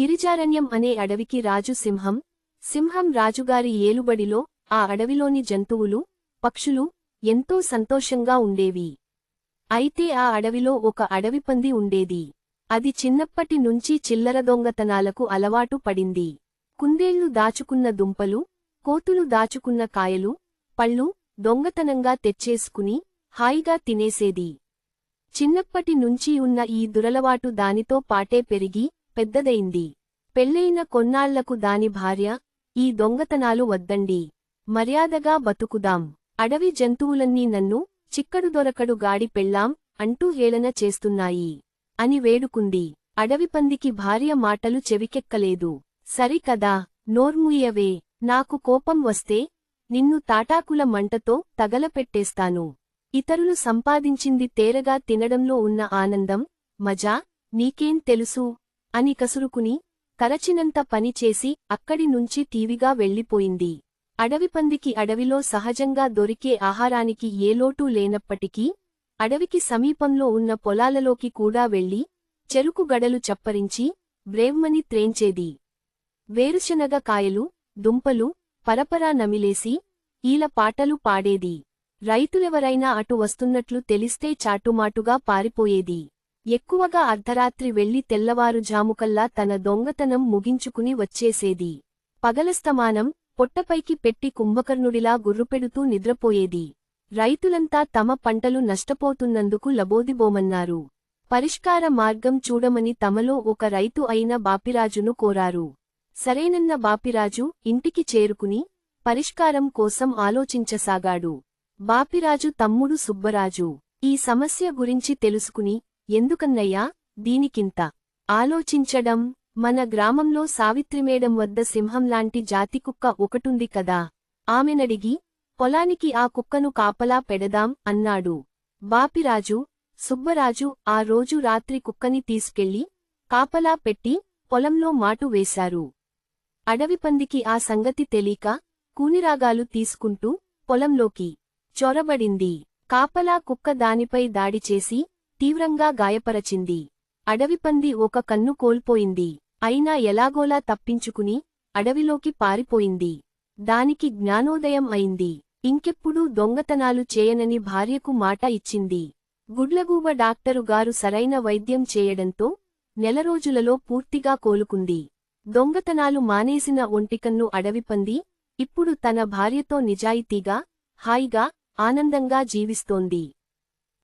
గిరిజారణ్యం అనే అడవికి రాజు సింహం సింహం రాజుగారి ఏలుబడిలో ఆ అడవిలోని జంతువులు పక్షులు ఎంతో సంతోషంగా ఉండేవి. అయితే ఆ అడవిలో ఒక అడవిపంది ఉండేది. అది చిన్నప్పటి నుంచి చిల్లర దొంగతనాలకు అలవాటు పడింది. కుందేళ్ళు దాచుకున్న దుంపలు కోతులు దాచుకున్న కాయలు పళ్ళు దొంగతనంగా తెచ్చేసుకుని హాయిగా తినేసేది. చిన్నప్పటి నుంచి ఉన్న ఈ దురలవాటు దానితో పాటే పెరిగి పెద్దదైంది. పెళ్ళైన కొన్నాళ్ళకు దాని భార్య ఈ దొంగతనాలు వద్దండి. మర్యాదగా బతుకుదాం. అడవి జంతువులన్నీ నన్ను చిక్కడు దొరకడు గాడి పెళ్ళాం అంటూ హేళన చేస్తున్నాయి. అని వేడుకుంది. అడవిపందికి భార్య మాటలు చెవికెక్కలేదు. సరికదా నోర్ముయ్యవే. నాకు కోపం వస్తే నిన్ను తాటాకుల మంటతో తగలపెట్టేస్తాను. ఇతరులు సంపాదించింది తేరగా తినడంలో ఉన్న ఆనందం మజా నీకేం తెలుసు? అని కసురుకుని కరచినంత పని చేసి అక్కడి నుంచి టీవిగా వెళ్ళిపోయింది అడవిపందికి అడవిలో సహజంగా దొరికే ఆహారానికి ఏ లేనప్పటికీ అడవికి సమీపంలో ఉన్న పొలాలలోకి కూడా వెళ్ళి చెరుకు గడలు చప్పరించి బ్రేవ్మని త్రేంచేది. వేరుశనగ కాయలు దుంపలు పరపరా నమిలేసి ఈల పాటలు పాడేది. రైతులెవరైనా అటు వస్తున్నట్లు తెలిస్తే చాటుమాటుగా పారిపోయేది. ఎక్కువగా అర్ధరాత్రి వెళ్ళి తెల్లవారుజాముకల్లా తన దొంగతనం ముగించుకుని వచ్చేసేది. పగలస్తమానం పొట్టపైకి పెట్టి కుంభకర్ణుడిలా గుర్రుపెడుతూ నిద్రపోయేది. రైతులంతా తమ పంటలు నష్టపోతున్నందుకు లబోదిబోమన్నారు. పరిష్కార మార్గం చూడమని తమలో ఒక రైతు అయిన బాపిరాజును కోరారు. సరేనన్న బాపిరాజు ఇంటికి చేరుకుని పరిష్కారం కోసం ఆలోచించసాగాడు. బాపిరాజు తమ్ముడు సుబ్బరాజు. ఈ సమస్య గురించి తెలుసుకుని ఎందుకన్నయ్యా? దీనికింత. ఆలోచించడం మన గ్రామంలో సావిత్రిమేడం వద్ద సింహంలాంటి జాతి కుక్క ఒకటుంది కదా? ఆమెనడిగి పొలానికి ఆ కుక్కను కాపలా పెడదాం అన్నాడు. బాపిరాజు సుబ్బరాజు ఆ రోజు రాత్రి కుక్కని తీసుకెళ్ళి కాపలా పెట్టి పొలంలో మాటు వేశారు. అడవిపందికి ఆ సంగతి తెలీక కూనిరాగాలు తీసుకుంటూ పొలంలోకి చొరబడింది. కాపలా కుక్క దానిపై దాడి చేసి తీవ్రంగా గాయపరచింది. అడవిపంది ఒక కన్ను కోల్పోయింది. అయినా ఎలాగోలా తప్పించుకుని అడవిలోకి పారిపోయింది. దానికి జ్ఞానోదయం అయింది. ఇంకెప్పుడూ దొంగతనాలు చేయనని భార్యకు మాట ఇచ్చింది. గుడ్లగూబ డాక్టరుగారు సరైన వైద్యం చేయడంతో నెలరోజులలో పూర్తిగా కోలుకుంది. దొంగతనాలు మానేసిన ఒంటికన్ను అడవిపంది ఇప్పుడు తన భార్యతో నిజాయితీగా హాయిగా ఆనందంగా జీవిస్తోంది.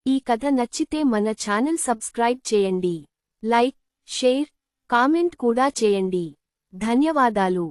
ఈ కథ నచ్చితే మన ఛానల్ సబ్స్క్రైబ్ చేయండి. లైక్ షేర్ కామెంట్ కూడా చేయండి. ధన్యవాదాలు.